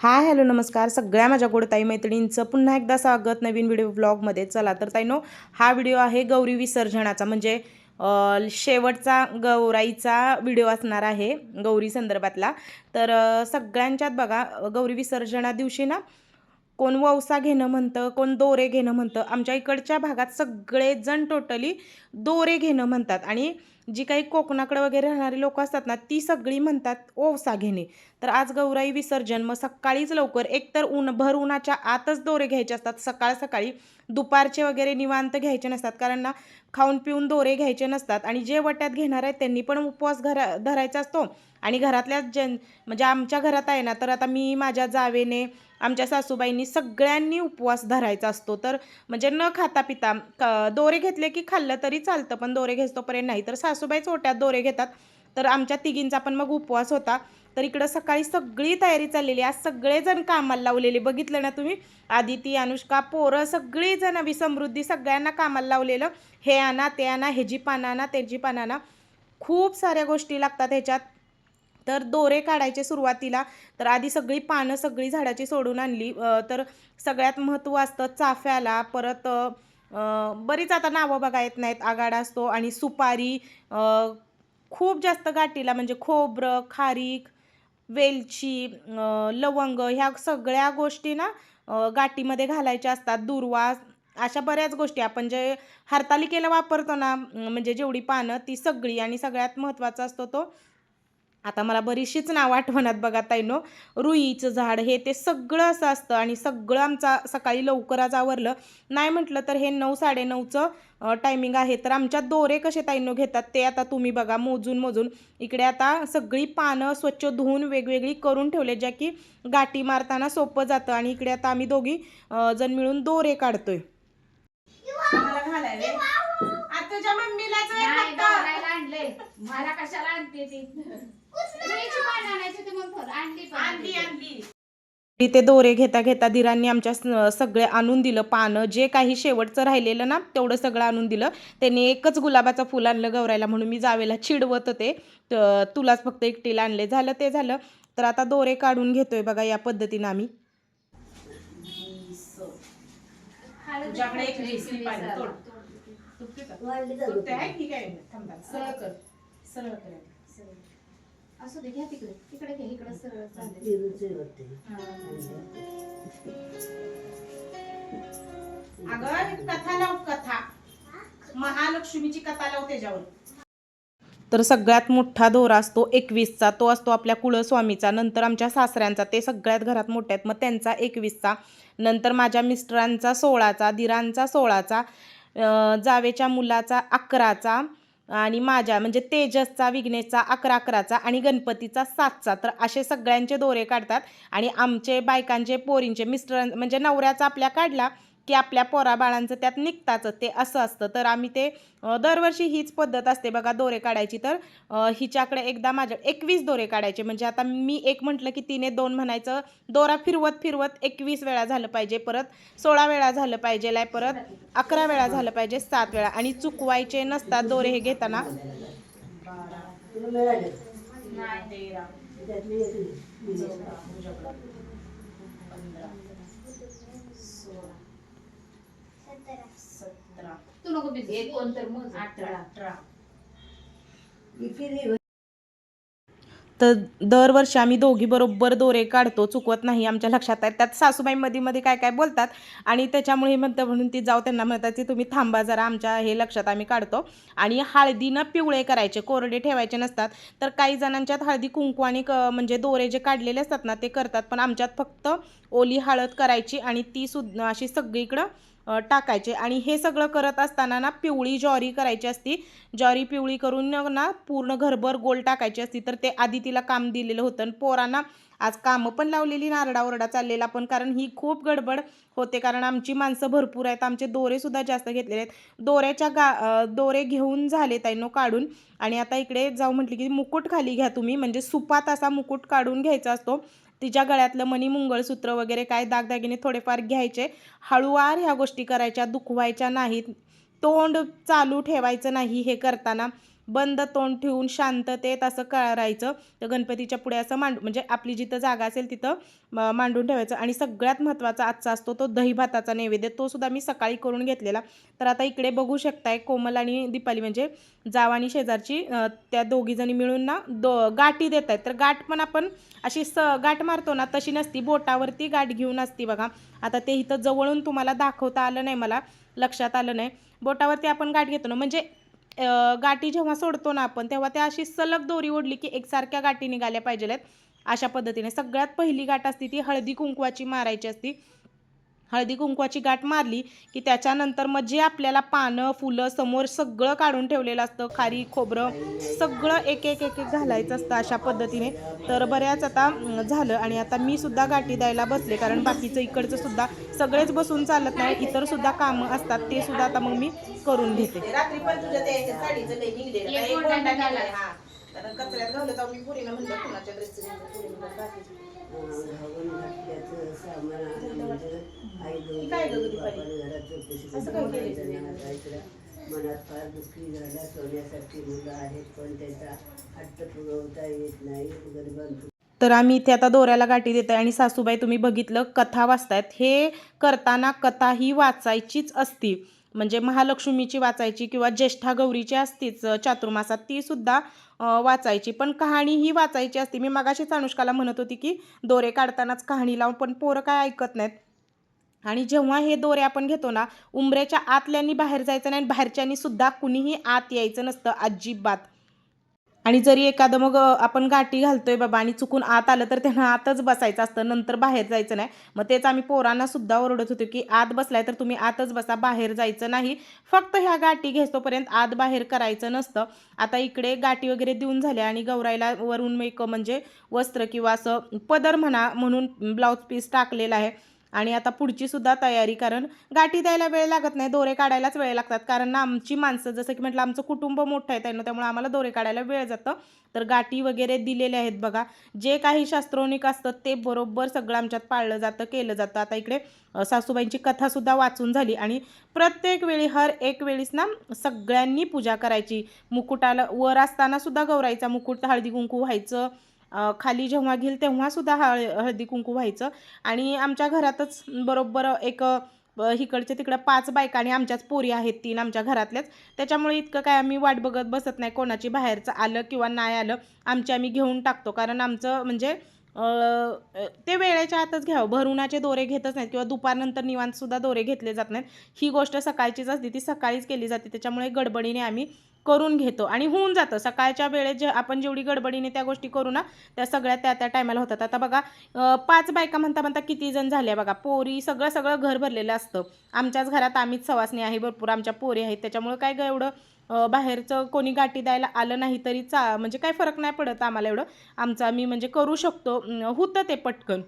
Hi hello नमस्कार. सगळ्या माझ्या गोडताई मैत्रिणींचं पुन्हा एकदा स्वागत नवीन व्हिडिओ ब्लॉगमध्ये चला तर ताईनो हा व्हिडिओ आहे गौरी विसर्जनाचा. म्हणजे शेवटचा गौराईचा व्हिडिओ असणार आहे गौरी संदर्भातला. तर सगळ्यांच्यात बघा गौरी विसर्जना दिवशी ना कोण ववसा घेणं म्हणतं कोण दोरे घेणं म्हणतं आमच्या इकडच्या भागात सगळेजण टोटली दोरे घेणं म्हणतात. आणि जी काही कोकणाकडे वगैरे राहणारी लोक असतात ना ती सगळी म्हणतात ओवसा घेणे. तर आज गौराई विसर्जन मग सकाळीच लवकर. एकतर ऊन भर उन्हाच्या आतच दोरे घ्यायचे असतात. सकाळ सकाळी दुपारचे वगैरे निवांत घ्यायचे नसतात. कारण ना खाऊन पिऊन दोरे घ्यायचे नसतात. आणि जे वट्यात घेणार आहेत त्यांनी पण उपवास घरा धरायचा असतो. आणि घरातल्या जन म्हणजे आमच्या घरात आहे ना तर आता मी माझ्या जावेने आमच्या सासूबाईंनी सगळ्यांनी उपवास धरायचा असतो. तर म्हणजे न खाता पिता क- दोरे घेतले की खाल्लं तरी चालतं. पण दोरे घेतोपर्यंत नाही. तर सासूबाईच ओट्यात दोरे घेतात. तर आमच्या तिघींचा पण मग उपवास होता. तर इकडं सकाळी सगळी तयारी चाललेली आज सगळेजण कामाला लावलेले. बघितलं ना तुम्ही? आदिती अनुष्का पोरं सगळीजण हवी समृद्धी सगळ्यांना कामाला लावलेलं. हे आणा ते आणा ह्याची पानं आणा त्याची पानं आणा. खूप साऱ्या गोष्टी लागतात ह्याच्यात. तर दोरे काढायचे सुरुवातीला. तर आधी सगळी पानं सगळी झाडाची सोडून आणली. तर सगळ्यात महत्त्व असतं चाफ्याला. परत बरीच आता नावं बघा येत नाहीत. आगाडा असतो आणि सुपारी. खूप जास्त गाठीला म्हणजे खोबरं खारीक वेलची लवंग ह्या सगळ्या गोष्टी ना गाठीमध्ये घालायच्या असतात. दुर्वा अशा बऱ्याच गोष्टी आपण जे हरतालिकेला वापरतो ना म्हणजे जेवढी पानं ती सगळी आणि सगळ्यात महत्त्वाचा असतो तो आता मला बरीचशीच नावं आठवणात बघा ताईनो. रुईचं झाड हे ते सगळं असं असतं आणि सगळं आमचा सकाळी लवकरच आवरलं. नाही म्हटलं तर हे नऊ साडेनऊचं टायमिंग आहे. तर आमच्यात दोरे कसे ताईनो घेतात ते आता तुम्ही बघा मोजून मोजून. इकडे आता सगळी पानं स्वच्छ धुवून वेगवेगळी करून ठेवले ज्या की गाठी मारताना सोपं जातं. आणि इकडे आता आम्ही दोघी जण मिळून दोरे काढतोय. मला कशाला आणते ती? ते दोरे घेता घेता धीरांनी आमच्या सगळे आणून दिलं पानं. जे काही शेवटचं राहिलेलं ना तेवढं सगळं आणून दिलं. त्यांनी एकच गुलाबाचं फुल आणलं गौरायला म्हणून. मी जावेला चिडवत होते. तुलाच फक्त एकटीला आणले. झालं ते झालं. तर आता दोरे काढून घेतोय बघा या पद्धतीनं आम्ही. सरळ. असू दे घ्या तिकडे. तिकडे घ्या इकडे सरळ चालेल अगं कथा लाव कथा. महालक्ष्मीची कथा लाव त्याच्यावर. तर सगळ्यात मोठा दोरा असतो एकवीसचा. तो असतो आपल्या कुळस्वामीचा. नंतर आमच्या सासऱ्यांचा. ते सगळ्यात घरात मोठे आहेत. मग त्यांचा एकवीसचा. नंतर माझ्या मिस्टरांचा सोळाचा दिरांचा सोळाचा जावेच्या मुलाचा अकराचा आणि माझ्या म्हणजे तेजसचा विघ्नेशचा अकरा अकराचा आणि गणपतीचा सातचा तर असे सगळ्यांचे दोरे काढतात. आणि आमचे बायकांचे पोरींचे मिस्टर म्हणजे नवऱ्याचा आपल्या काढला की आपल्या पोराबाळांचं त्यात निघताच ते असं असतं. तर आम्ही ते दरवर्षी हीच पद्धत असते बघा दोरे काढायची. तर हिच्याकडे एकदा माझ्या एकवीस दोरे काढायचे. म्हणजे आता मी एक म्हटलं की तिने दोन म्हणायचं दोरा फिरवत फिरवत एकवीस वेळा झालं पाहिजे परत सोळा वेळा झालं पाहिजे लाय परत अकरा वेळा झालं पाहिजे सात वेळा. आणि चुकवायचे नसतात दोरे हे घेताना. तू नको भिजू. एक कोण तर मोज अठरा. तर दरवर्षी आम्ही दोघी बरोबर दोरे काढतो चुकवत नाही आमच्या लक्षात आहे. त्यात सासूबाई मध्ये मध्ये काय काय बोलतात आणि त्याच्यामुळे म्हणतं म्हणून ती जाऊ त्यांना म्हणतात की तुम्ही थांबा जरा आमच्या हे लक्षात आम्ही काढतो. आणि हळदीनं पिवळे करायचे कोरडे ठेवायचे नसतात. तर काही जणांच्यात हळदी कुंकू आणि क म्हणजे दोरे जे काढलेले असतात ना ते करतात. पण आमच्यात फक्त ओली हळद करायची आणि ती सुद्धा अशी सगळीकडं टाकायचे. आणि हे सगळं करत असताना ना पिवळी ज्वारी करायची असती. ज्वारी पिवळी करून ना पूर्ण घरभर गोल टाकायची असती. तर ते आधी तिला काम दिलेलं होतं. आणि पोरांना आज कामं पण लावलेली नारडाओरडा चाललेला पण. कारण ही खूप गडबड होते. कारण आमची माणसं भरपूर आहेत. आमचे दोरेसुद्धा जास्त घेतलेले आहेत. दोऱ्याच्या गा दोरे घेऊन झाले ताईनो काढून. आणि आता इकडे जाऊ म्हटली की मुकुट खाली घ्या तुम्ही. म्हणजे सुपात असा मुकुट काढून घ्यायचा असतो. तिच्या गळ्यातलं मणी मंगळसूत्र वगैरे काय दागदागिने थोडेफार घ्यायचे हळूवार ह्या गोष्टी करायच्या दुखवायच्या नाहीत तोंड चालू ठेवायचं नाही हे करताना बंद तोंड ठेवून शांततेत असं करायचं. तर गणपतीच्या पुढे असं मांड म्हणजे आपली जिथं जागा असेल तिथं मांडून ठेवायचं. आणि सगळ्यात महत्त्वाचा आजचा असतो तो दही भाताचा नैवेद्य. तो सुद्धा मी सकाळी करून घेतलेला. तर आता इकडे बघू शकताय कोमल आणि दीपाली म्हणजे जाव आणि शेजारची त्या दोघीजणी मिळून ना दो गाठी देत आहेत तर गाठ पण आपण अशी स गाठ मारतो ना तशी नसती. बोटावरती गाठ घेऊन असती बघा. आता ते इथं जवळून तुम्हाला दाखवता आलं नाही मला. लक्षात आलं नाही. बोटावरती आपण गाठ घेतो ना म्हणजे गाठी जेव्हा सोडतो ना आपण तेव्हा त्या अशी सलग दोरी ओढली की एकसारख्या गाठी निघाल्या पाहिजेत अशा पद्धतीने सगळ्यात पहिली गाठ असती ती हळदी कुंकवाची मारायची असती. हळदी कुंकवाची गाठ मारली की त्याच्यानंतर मग जे आपल्याला पानं फुलं समोर सगळं काढून ठेवलेलं असतं खारी खोबरं सगळं एक एक एक एक घालायचं असतं अशा पद्धतीने. तर बऱ्याच आता झालं आणि आता मी सुद्धा गाठी द्यायला बसले कारण बाकीचं इकडचं सुद्धा सगळेच बसून चालत नाही इतर सुद्धा कामं असतात ते सुद्धा आता मग मी करून घेते. हा. कचऱ्यात घालत मी म्हणलं कुणाच्या ड्रेसचं पुरी म्हणलं काय गं दुपारी? असं काय केलं. मनात फार दुःखी सोन्यासारखी मुलं आहेत पण त्याचा हट्ट पुरवता येत नाही. तर आम्ही इथे आता दोऱ्याला गाठी देत आहे आणि सासूबाई तुम्ही बघितलं कथा वाचतायत. हे करताना कथा ही वाचायचीच असती. म्हणजे महालक्ष्मीची वाचायची किंवा ज्येष्ठा गौरीची असतीच अ, चातुर्मासात ती सुद्धा अ, वाचायची. पण कहाणी ही वाचायची असते. मी मगाशीच अनुष्काला म्हणत होती की दोरे काढतानाच कहाणी लावून पण पोरं काय ऐकत नाहीत. आणि जेव्हा हे दोरे आपण घेतो ना उंबऱ्याच्या आतल्यांनी बाहेर जायचं नाही आणि बाहेरच्यानी सुद्धा कुणीही आत यायचं नसतं अजिबात. आणि जरी एखादं मग आपण गाठी घालतोय बाबा आणि चुकून आत आलं तर त्यांना आतच बसायचं असतं नंतर बाहेर जायचं नाही. मग तेच आम्ही पोरांना सुद्धा ओरडत होतो की आत बसलाय तर तुम्ही आतच बसा बाहेर जायचं नाही. फक्त ह्या गाठी घेतोपर्यंत आत बाहेर करायचं नसतं. आता इकडे गाठी वगैरे देऊन झाल्या आणि गौराईला वरून एक म्हणजे वस्त्र किंवा असं पदर म्हणा म्हणून ब्लाऊज पीस टाकलेला आहे. आणि आता पुढची सुद्धा तयारी कारण गाठी द्यायला वेळ लागत नाही दोरे काढायलाच वेळ लागतात. कारण ना आमची माणसं जसं की म्हटलं आमचं कुटुंब मोठं आहे त्यांना त्यामुळे आम्हाला दोरे काढायला वेळ जातं. तर गाठी वगैरे दिलेले आहेत बघा. जे काही शास्त्रोनिक असतं ते बरोबर सगळं आमच्यात पाळलं जातं केलं जातं. आता इकडे सासूबाईंची कथासुद्धा वाचून झाली. आणि प्रत्येक वेळी हर एक वेळीस ना सगळ्यांनी पूजा करायची. मुकुटाला वर असताना सुद्धा मुकुट हळदी कुंकू व्हायचं. खाली जेव्हा घेईल तेव्हासुद्धा हळ हळदी कुंकू व्हायचं. आणि आमच्या घरातच बरोबर एक अ, इकडच्या तिकडं पाच बायका आणि आमच्याच पोरी आहेत तीन आमच्या घरातल्याच. त्याच्यामुळे इतकं काय आम्ही वाट बघत बसत नाही कोणाची बाहेरचं आलं किंवा नाही आलं आमचे आम्ही घेऊन टाकतो. कारण आमचं म्हणजे ते वेळेच्या आतच घ्यावं. भरुणाचे दोरे घेतच नाहीत किंवा दुपारनंतर निवांतसुद्धा दोरे घेतले जात नाहीत. ही गोष्ट सकाळचीच असते ती सकाळीच केली जाते. त्याच्यामुळे गडबडीने आम्ही करून घेतो आणि होऊन जातं. सकाळच्या वेळेत जे आपण जेवढी गडबडीने त्या गोष्टी करू ना त्या सगळ्या त्या त्या टायमाला होतात. आता बघा पाच बायका म्हणता म्हणता किती जण झाल्या बघा. पोरी सगळं सगळं घर भरलेलं असतं. आमच्याच घरात आम्हीच सवासणी आहे भरपूर आमच्या पोरी आहेत. त्याच्यामुळे काय ग एवढं बाहेरचं कोणी गाठी द्यायला आलं नाही तरी चा म्हणजे काय फरक नाही पडत आम्हाला एवढं. आमचं आम्ही म्हणजे करू शकतो होतं ते पटकन.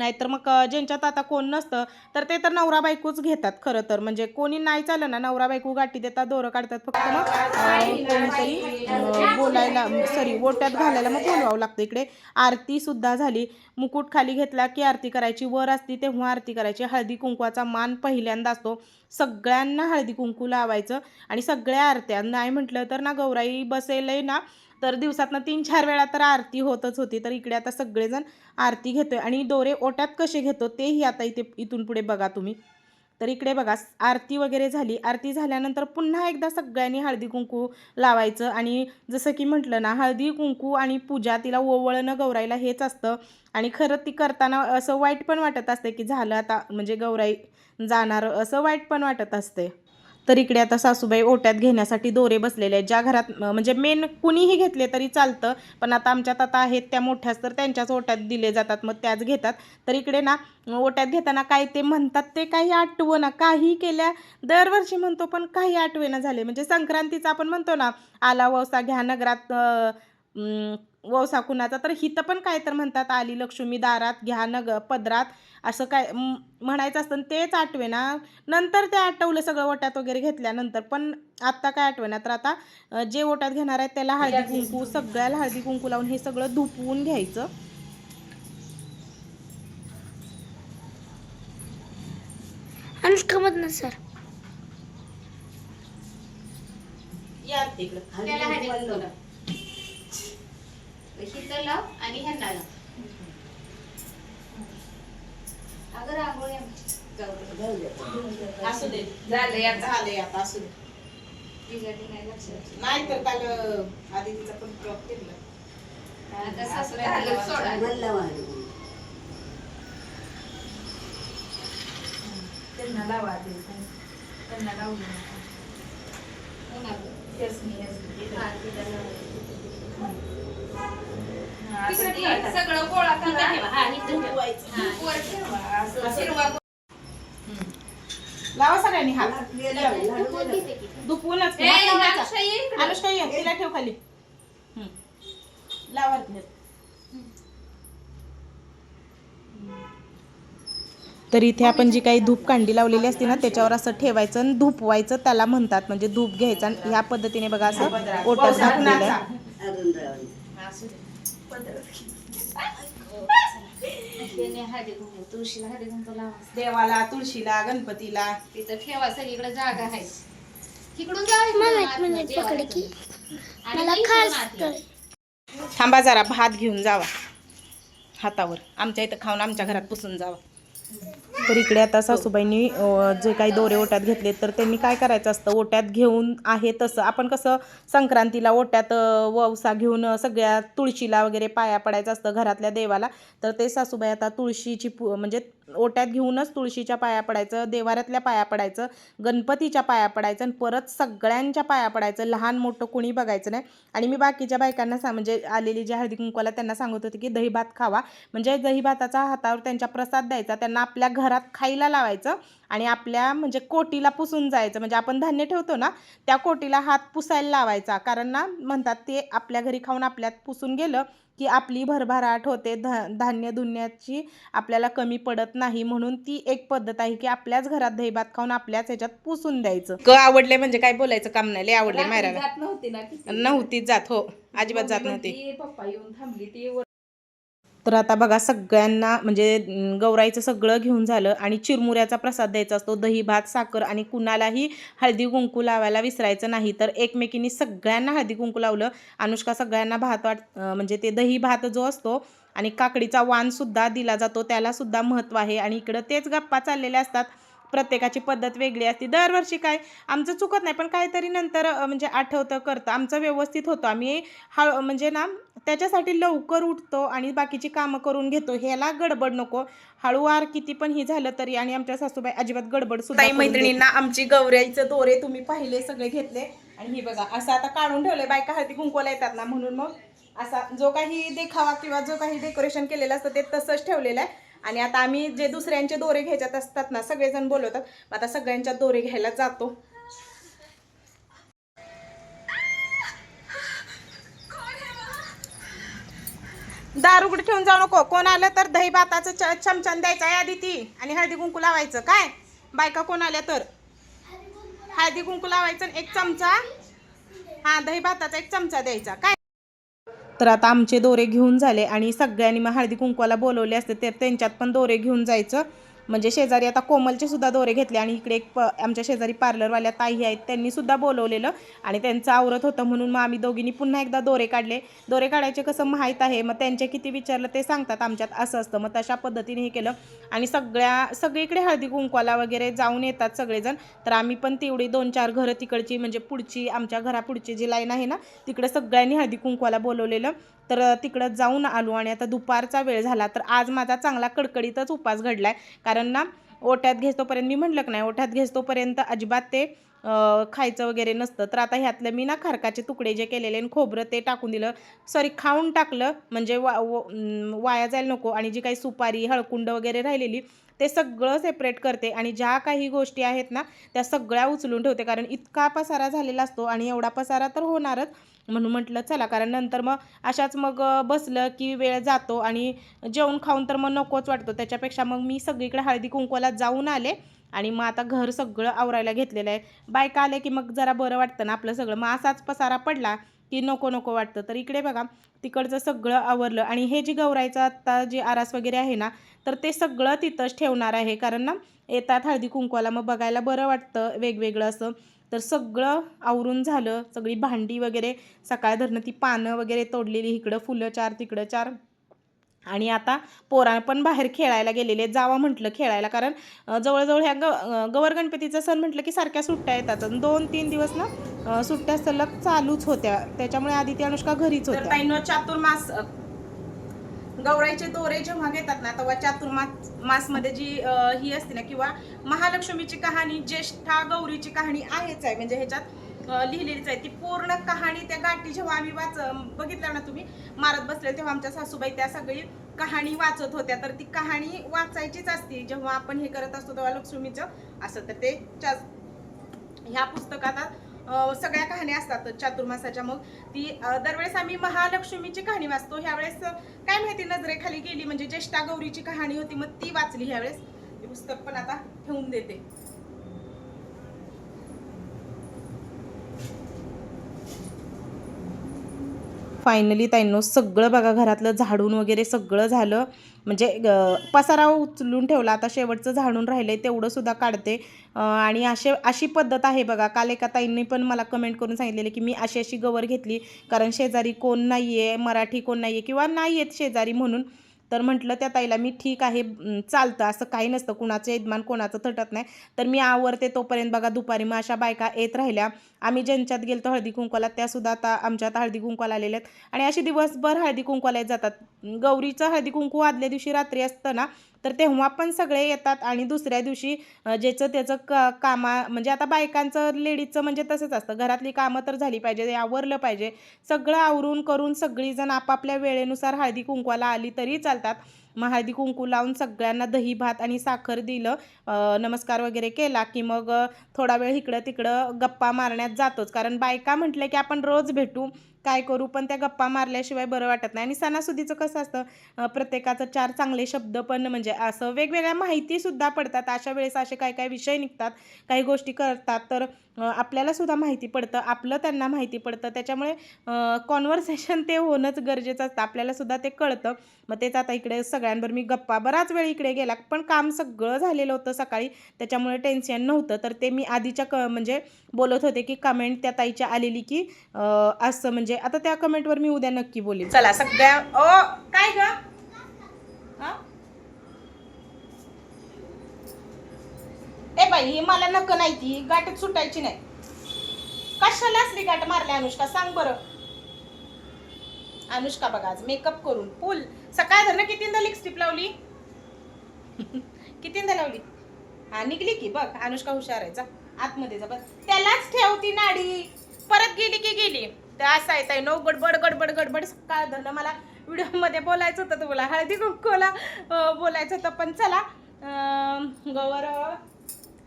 नाहीतर मग ज्यांच्यात आता कोण नसतं तर ते तर नवरा बायकोच घेतात खरं तर. म्हणजे कोणी नाही चालं ना नवरा बायको गाठी देतात दोरं काढतात फक्त मग कोणीतरी बोलायला सॉरी ओट्यात घालायला मग बोलवावं लागतं इकडे. आरतीसुद्धा झाली. मुकुट खाली घेतला की आरती करायची वर असती तेव्हा आरती करायची. हळदी कुंकवाचा मान पहिल्यांदा असतो. सगळ्यांना हळदी कुंकू लावायचं आणि सगळ्या आरत्या नाही म्हटलं तर ना गौराई बसेलही ना तर दिवसातनं तीन चार वेळा तर आरती होतच होती. तर इकडे आता सगळेजण आरती घेतोय. आणि दोरे ओट्यात कसे घेतो तेही आता इथे इथून पुढे बघा तुम्ही. तर इकडे बघा आरती वगैरे झाली. आरती झाल्यानंतर पुन्हा एकदा सगळ्यांनी हळदी कुंकू लावायचं. आणि जसं की म्हटलं ना हळदी कुंकू आणि पूजा तिला ओवळणं गौराईला हेच असतं. आणि खरं ती करताना असं वाईट पण वाटत असते की झालं आता म्हणजे गौराई जाणार असं वाईट पण वाटत असते. तर इकडे आता सासूबाई ओट्यात घेण्यासाठी दोरे बसलेले आहेत. ज्या घरात म्हणजे मेन कुणीही घेतले तरी चालतं पण आता आमच्यात आता आहेत त्या मोठ्याच तर त्यांच्याच ओट्यात दिले जातात मग त्याच घेतात. तर इकडे ना ओट्यात घेताना काय ते म्हणतात ते काही आठवं ना काही केल्या दरवर्षी म्हणतो पण काही आठवेना झाले. म्हणजे संक्रांतीचा आपण म्हणतो ना आला वसा घ्या नगरात अं, अं, वौसा कुणाचा तर हिथं पण काय तर म्हणतात आली लक्ष्मी दारात घ्या नग पदरात असं काय म्हणायचं असतं आणि तेच आठवे ना नंतर ते आठवलं सगळं ओट्यात वगैरे घेतल्यानंतर पण आत्ता काय आठवे ना तर आता जे ओट्यात घेणार आहेत त्याला हळदी कुंकू सगळ्याला हळदी कुंकू लावून हे सगळं धुपवून घ्यायचं. अनुष्का मधनं सर. या इकडं कुंकू लाव. आणि ह्यांना लाव. अगं रांगोळी. असू दे. झालंय आता झालंय आता असू दे. नाही तर काल आधी तिचा पण क्रॉप केला आता सासूबाई सोडा. त्यांना लावा आधी. त्यांना लावू हा, लाव. हा, आता तिकडे ती ठेवा. सगळं गोळा इथं करा ठेवा. हा, इथं ठेवा. हा. वर ठेवा असं असं. फिरवा लावा सगळ्यांनी हात लाडू दे, लाडू तू दे. घेते की? दुखवूनच ए, हात लावायचा. अनुषा, ये इकडं. अनुष्का ये तिला ठेव खाली हम्म. लावा. तर इथे आपण जी काही धूप कांडी लावलेली असते ना त्याच्यावर असं ठेवायचं आणि धूपवायचं त्याला म्हणतात म्हणजे धूप घ्यायचं आणि ह्या पद्धतीने बघा असं ओटं टाकलेलं आहे. त्याने हळदी कुंकू तुळशीला हळदी कुंकू लावा. देवाला तुळशीला गणपतीला. तिथं ठेवा सगळीकडे जागा आहे. तिकडून जा मला खास थांबा जरा भात घेऊन जावा. हातावर. आमच्या इथं खाऊन आमच्या घरात पुसून जावा. तर इकडे आता सासूबाईंनी जे काही दोरे ओट्यात घेतले तर त्यांनी काय करायचं असतं? ओट्यात घेऊन आहे तसं. आपण कसं संक्रांतीला ओट्यात ववसा घेऊन सगळ्या तुळशीला वगैरे पाया पडायचं असतं घरातल्या देवाला. तर ते सासूबाई आता तुळशीची पू म्हणजे ओट्यात घेऊनच तुळशीच्या पाया पडायचं देवाऱ्यातल्या पाया पडायचं गणपतीच्या पाया पडायचं आणि परत सगळ्यांच्या पाया पडायचं. लहान मोठं कोणी बघायचं नाही. आणि मी बाकीच्या बायकांना सा म्हणजे आलेली जी हळदी कुंकवाला त्यांना सांगत होते की दही भात खावा. म्हणजे दही भाताचा हातावर त्यांच्या प्रसाद द्यायचा. त्यांना आपल्या घरात खायला लावायचं आणि आपल्या म्हणजे कोटीला पुसून जायचं. म्हणजे आपण धान्य ठेवतो ना त्या कोटीला हात पुसायला लावायचा. कारण ना म्हणतात ते आपल्या घरी खाऊन आपल्यात पुसून गेलं की आपली भरभराट होते ध धान्य धुन्याची आपल्याला कमी पडत नाही म्हणून ती एक पद्धत आहे की आपल्याच घरात दही भात खाऊन आपल्याच ह्याच्यात पुसून द्यायचं. क आवडले म्हणजे काय बोलायचं काम नाही लय आवडले मायराला. जात नव्हती ना किती? नव्हती जात हो. अजिबात जात नव्हती. पप्पा येऊन थांबली ती वर तर आता बघा सगळ्यांना म्हणजे गौराईचं सगळं घेऊन झालं आणि चिरमुऱ्याचा प्रसाद द्यायचा असतो. दही भात साखर आणि कुणालाही हळदी कुंकू लावायला विसरायचं नाही. तर एकमेकींनी सगळ्यांना हळदी कुंकू लावलं. अनुष्का सगळ्यांना भात वाट म्हणजे ते दही भात जो असतो आणि काकडीचा वाणसुद्धा दिला जातो. त्यालासुद्धा महत्त्व आहे आणि इकडं तेच गप्पा चाललेल्या असतात. प्रत्येकाची पद्धत वेगळी असते. दरवर्षी काय आमचं चुकत नाही पण काहीतरी नंतर म्हणजे आठवतं करतं. आमचं व्यवस्थित होतं. आम्ही हळ म्हणजे ना त्याच्यासाठी लवकर उठतो आणि बाकीची कामं करून घेतो. ह्याला गडबड नको. हळूवार किती पण ही झालं तरी आणि आमच्या सासूबाई अजिबात गडबड सुद्धा मैत्रिणींना आमची गौऱ्याचं दोरे तुम्ही पाहिले सगळे घेतले. आणि ही बघा असं आता काढून ठेवलंय बायका हळदी कुंकवाला येतात ना म्हणून मग असा जो काही देखावा किंवा जो काही डेकोरेशन केलेलं असतं ते तसंच ठेवलेलं आहे. आणि आता आम्ही जे दुसऱ्यांचे दोरे घ्यायच्यात असतात ना सगळेजण बोलवतात. मग आता सगळ्यांच्या दोरे घ्यायला जातो. दार उघड ठेवून जाऊ नको. कोण आलं तर दही भाताचं च चमचन द्यायचं. आहे आधी ती आणि हळदी कुंकू लावायचं. काय? बायका कोण आल्या तर? हळदी कुंकू लावायचं आणि एक चमचा? हा दही भाताचा एक चमचा द्यायचा. काय? तर आता आमचे दोरे घेऊन झाले आणि सगळ्यांनी मग हळदी कुंकवाला बोलवले असते तर त्यांच्यात पण दोरे घेऊन जायचं. म्हणजे शेजारी आता कोमलचे सुद्धा दोरे घेतले आणि इकडे एक प आमच्या शेजारी पार्लरवाल्या ताई आहेत त्यांनी सुद्धा बोलवलेलं आणि त्यांचं आवरत होतं म्हणून मग आम्ही दोघींनी पुन्हा एकदा दोरे काढले. दोरे काढायचे कसं माहीत आहे मग त्यांचे किती विचारलं ते सांगतात आमच्यात असं असतं. मग तशा पद्धतीने हे केलं आणि सगळ्या सगळीकडे हळदी कुंकवाला वगैरे जाऊन येतात सगळेजण. तर आम्ही पण तेवढी दोन चार घरं तिकडची म्हणजे पुढची आमच्या घरापुढची जी लाईन आहे ना तिकडे सगळ्यांनी हळदी कुंकवाला बोलवलेलं. तर तिकडं जाऊन आलो आणि आता दुपारचा वेळ झाला तर आज माझा चांगला कडकडीतच उपास आहे कारण ना ओठ्यात घेतोपर्यंत मी म्हटलं की नाही ओठ्यात घेतोपर्यंत अजिबात ते खायचं वगैरे नसतं. तर आता ह्यातलं मी ना खारकाचे तुकडे जे केलेले आणि खोबरं ते टाकून दिलं. सॉरी खाऊन टाकलं म्हणजे वा वाया जायला नको आणि जी काही सुपारी हळकुंड वगैरे राहिलेली ते सगळं सेपरेट करते आणि ज्या काही गोष्टी आहेत ना त्या सगळ्या उचलून ठेवते. कारण इतका पसारा झालेला असतो आणि एवढा पसारा तर होणारच म्हणून म्हटलं चला कारण नंतर मग अशाच मग बसलं की वेळ जातो आणि जेवण खाऊन तर मग नकोच वाटतो. त्याच्यापेक्षा मग मी सगळीकडे हळदी कुंकवाला जाऊन आले आणि मग आता घर सगळं आवरायला घेतलेलं आहे. बायका आले की मग जरा बरं वाटतं ना आपलं सगळं. मग असाच पसारा पडला की नको नको वाटतं. तर इकडे बघा तिकडचं सगळं आवरलं आणि हे जी गौरायचं आत्ता जे आरास वगैरे आहे ना तर ते सगळं तिथंच ठेवणार आहे. कारण ना येतात हळदी कुंकवाला. मग बघायला बरं वाटतं वेगवेगळं असं. तर सगळं आवरून झालं. सगळी भांडी वगैरे सकाळ धरणं ती पानं वगैरे तोडलेली इकडं फुलं चार तिकडं चार. आणि आता पोरा पण बाहेर खेळायला गेलेले जावा म्हटलं खेळायला कारण जवळजवळ ह्या ग गवर गणपतीचा सण म्हटलं की सारख्या सुट्ट्या येतात. दोन तीन दिवस ना सुट्ट्या सलग चालूच होत्या. त्याच्यामुळे आधी ती अनुष्का घरीच होत्या. चातुर्मास गौराईचे दोरे जेव्हा घेतात ना तेव्हा चातुर्मास मासमध्ये जी ही असते ना किंवा महालक्ष्मीची कहाणी ज्येष्ठा गौरीची कहाणी आहेच आहे. म्हणजे ह्याच्यात लिहिलेलीच आहे. ती पूर्ण कहाणी त्या गाठी जेव्हा आम्ही वाच बघितलं ना तुम्ही मारत बसले तेव्हा आमच्या सासूबाई त्या सगळी कहाणी वाचत होत्या. तर ती कहाणी वाचायचीच असते. जेव्हा आपण हे करत असतो तेव्हा लक्ष्मीचं असं तर ते चा- ह्या पुस्तकात सगळ्या कहाण्या असतात चातुर्मासाच्या मग. ती दरवेळेस आम्ही महालक्ष्मीची कहाणी वाचतो. ह्यावेळेस काय माहिती नजरेखाली गेली म्हणजे ज्येष्ठा गौरीची कहाणी होती मग ती वाचली ह्यावेळेस. पुस्तक पण आता ठेवून देते. फायनली ताईंनो सगळं बघा घरातलं झाडून वगैरे सगळं झालं. म्हणजे पसारा उचलून ठेवला. आता शेवटचं झाडून राहिलं तेवढं सुद्धा काढते. आणि असे अशी पद्धत आहे बघा. काल एका ताईंनी पण मला कमेंट करून सांगितलेले की मी अशी अशी गवर घेतली. कारण शेजारी कोण नाही आहे मराठी कोण नाही आहे किंवा नाही आहेत शेजारी म्हणून. तर म्हटलं त्या ताईला मी ठीक आहे चालतं असं काही नसतं कुणाचं यजमान कोणाचं थटत नाही. तर मी आवरते तोपर्यंत बघा दुपारी मग अशा बायका येत राहिल्या. आम्ही ज्यांच्यात गेलो हळदी कुंकवाला त्यासुद्धा आता आमच्यात हळदी कुंकवाला आलेल्या आहेत. आणि असे दिवसभर हळदी कुंकवाला येत जातात. गौरीचं हळदी कुंकू आदल्या दिवशी रात्री असतं ना तर तेव्हा पण सगळे येतात. आणि दुसऱ्या दिवशी ज्याचं त्याचं क कामा म्हणजे आता बायकांचं लेडीजचं म्हणजे तसंच असतं. घरातली कामं तर झाली पाहिजे आवरलं पाहिजे. सगळं आवरून करून सगळीजण आपापल्या वेळेनुसार हळदी कुंकवाला आली तरी चालतात मग हळदी कुंकू लावून सगळ्यांना दही भात आणि साखर दिलं. नमस्कार वगैरे केला की मग थोडा वेळ इकडं तिकडं गप्पा मारण्यात जातोच. कारण बायका म्हटलं की आपण रोज भेटू. काय करू? पण त्या गप्पा मारल्याशिवाय बरं वाटत नाही. आणि सणासुदीचं कसं असतं प्रत्येकाचं चार चांगले शब्द पण म्हणजे असं वेगवेगळ्या माहितीसुद्धा पडतात. अशा वेळेस असे काय काय विषय निघतात काही गोष्टी करतात तर आपल्याला सुद्धा माहिती पडतं. आपलं त्यांना माहिती पडतं. त्याच्यामुळे कॉन्व्हर्सेशन ते होणंच गरजेचं असतं. आपल्याला सुद्धा ते कळतं. मग तेच आता इकडे सगळ्यांवर मी गप्पा बराच वेळ इकडे गेला पण काम सगळं झालेलं होतं सकाळी. त्याच्यामुळे टेन्शन नव्हतं. तर ते मी आधीच्या क म्हणजे बोलत होते की कमेंट त्या ताईच्या आलेली की असं म्हणजे म्हणजे आता त्या कमेंटवर मी उद्या नक्की बोलेन. चला सगळ्या ओ काय ग? ए बाई ही मला नक नाही ती. गाठच सुटायची नाही. कशाला असली गाठ मारली अनुष्का? सांग बरं. अनुष्का बघा आज मेकअप करून. फुल. सकाळ धरणं कितींदा लिपस्टिक लावली? कितींदा लावली? हा निघली की बघ. अनुष्का हुशार आहे जा. आतमध्ये जा बघ त्यालाच ठेवती नाडी. परत गेली की गेली? ते असं आहे ताई. नो गडबड गडबड गडबड. काय धरलं मला व्हिडिओमध्ये बोलायचं होतं तुम्हाला. हळदी कुंकूला बोलायचं होतं. पण चला गवर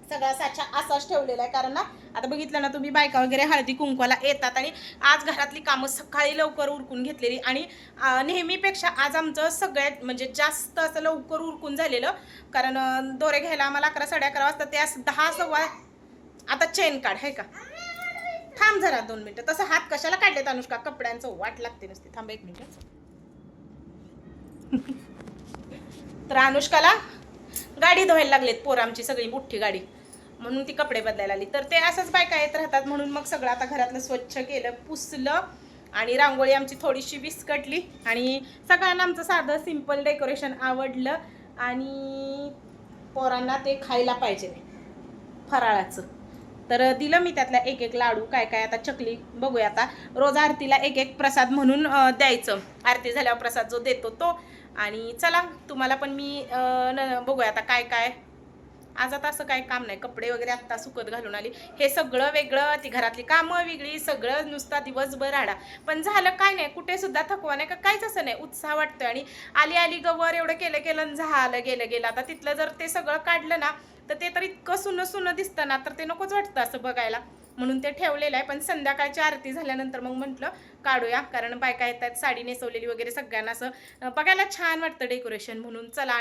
सगळा साचा असाच ठेवलेला आहे. कारण ना आता बघितलं ना तुम्ही बायका वगैरे हळदी कुंकवाला येतात आणि आज घरातली कामं सकाळी लवकर उरकून घेतलेली. आणि नेहमीपेक्षा आज आमचं सगळ्यात म्हणजे जास्त असं लवकर उरकून झालेलं कारण दोरे घ्यायला आम्हाला अकरा साडे अकरा वाजता ते असं दहा सव्वा आता चेन काढ आहे का? थांब जरा दोन मिनटं. तसं हात कशाला काढलेत अनुष्का? कपड्यांचं वाट लागते नसते. थांब एक मिनिट तर अनुष्काला गाडी धुवायला लागलेत पोर आमची सगळी मोठी गाडी. म्हणून ती कपडे बदलायला आली. तर ते असंच बायका येत राहतात. म्हणून मग सगळं आता घरातलं स्वच्छ केलं पुसलं आणि रांगोळी आमची थोडीशी विस्कटली. आणि सगळ्यांना आमचं साधं सिंपल डेकोरेशन आवडलं. आणि पोरांना ते खायला पाहिजे. फराळाचं. तर दिलं मी त्यातला एक एक लाडू काय काय आता चकली बघूया आता. रोज आरतीला एक एक प्रसाद म्हणून द्यायचं. आरती झाल्यावर प्रसाद जो देतो तो. आणि चला तुम्हाला पण मी न- बघूया आता काय काय आज आता असं काही काम नाही. कपडे वगैरे आत्ता सुकत घालून आली. हे सगळं वेगळं ती घरातली कामं वेगळी सगळं नुसता दिवसभर राडा. पण झालं काय नाही. कुठे सुद्धा थकवा नाही का? काहीच असं नाही. उत्साह वाटतोय. आणि आली आली गवर एवढं केलं केलं आणि झालं गेलं गेलं. आता तिथलं जर ते सगळं काढलं ना तर ते तर इतकं सुनं सुनं दिसतं ना तर ते नकोच वाटतं असं बघायला. म्हणून ते ठेवलेलं आहे. पण संध्याकाळची आरती झाल्यानंतर मग म्हटलं काढूया. कारण बायका येतात साडी नेसवलेली वगैरे सगळ्यांना असं बघायला छान वाटतं डेकोरेशन म्हणून. चला.